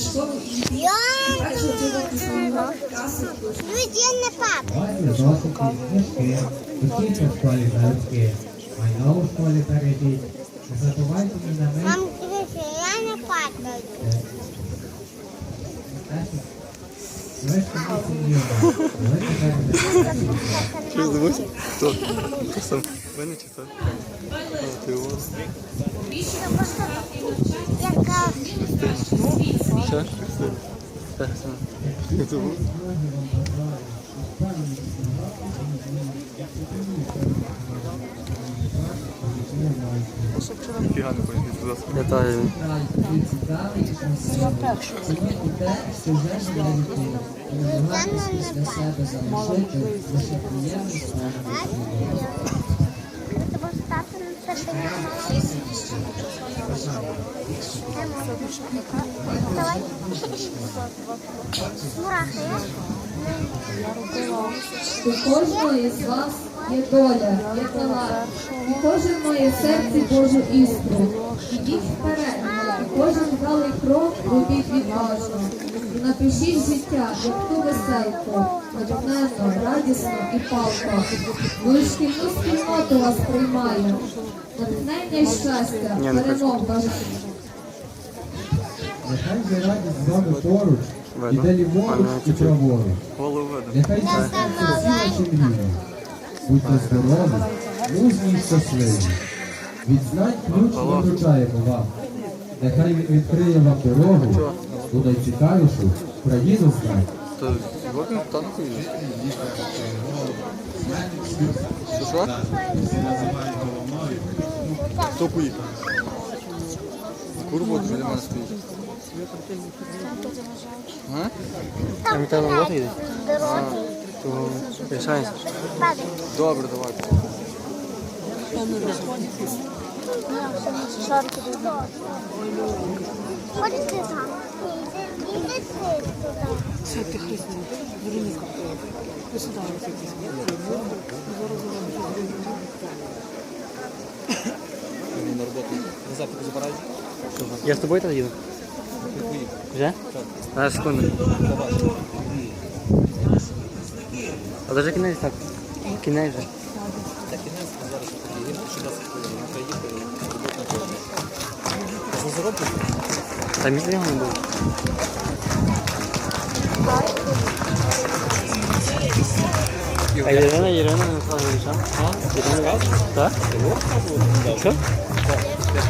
школу і Я також отримати свої каси. не папа. Давайте досить книжки, вчіться в школі залюбки. Майно у школі перейдіть. Не забувайте ні на мить. Мам, дивися, я не падаю. Ви ж тоді сім'ю. Ви тепер не Що здивуйся? Хто? Хто сам? Мене чи так? А, ти у вас. Яка Що? Так, сам. Як тебе? Фіга не поняв, будь ласка. Вітаю. Сьогодні Давай. У кожного з вас є доля, є талант. У кожен має серце Божу іскру. Ідіть вперед, кожен вдалий крок робіть відважно. І напишіть життя, як ту веселку, натхненно, радісно і палко. І шкільну спільноту вас приймає. Натхнення і щастя, Ні, не хочу. перемог бажаю. Нехай же радість з вами поруч, Видно. іде ліворуч і праворуч. Нехай серце всі ваші мрії. Будьте здорові, мужні і щасливі. Від знань ключ ми вручаємо вам. Нехай він відкриє вам дорогу у найцікавішу країну знань. Хто поїхав? Вже для мене стоїть. А? А ми там йде? дороги. То рішається. Добре, давай. Шорти Ходиш ти там? Іди ти туди. Мені на роботу. На запиту забирають. Я з тобою тоді їду? Вже? Зараз секунду. А даже кінець так. Кінець же. Так нас зараз тоді. Що нас. Що? Та мільйон було. А Ірина, Ірина не сказала, що? Ірина, так? Що? Я ж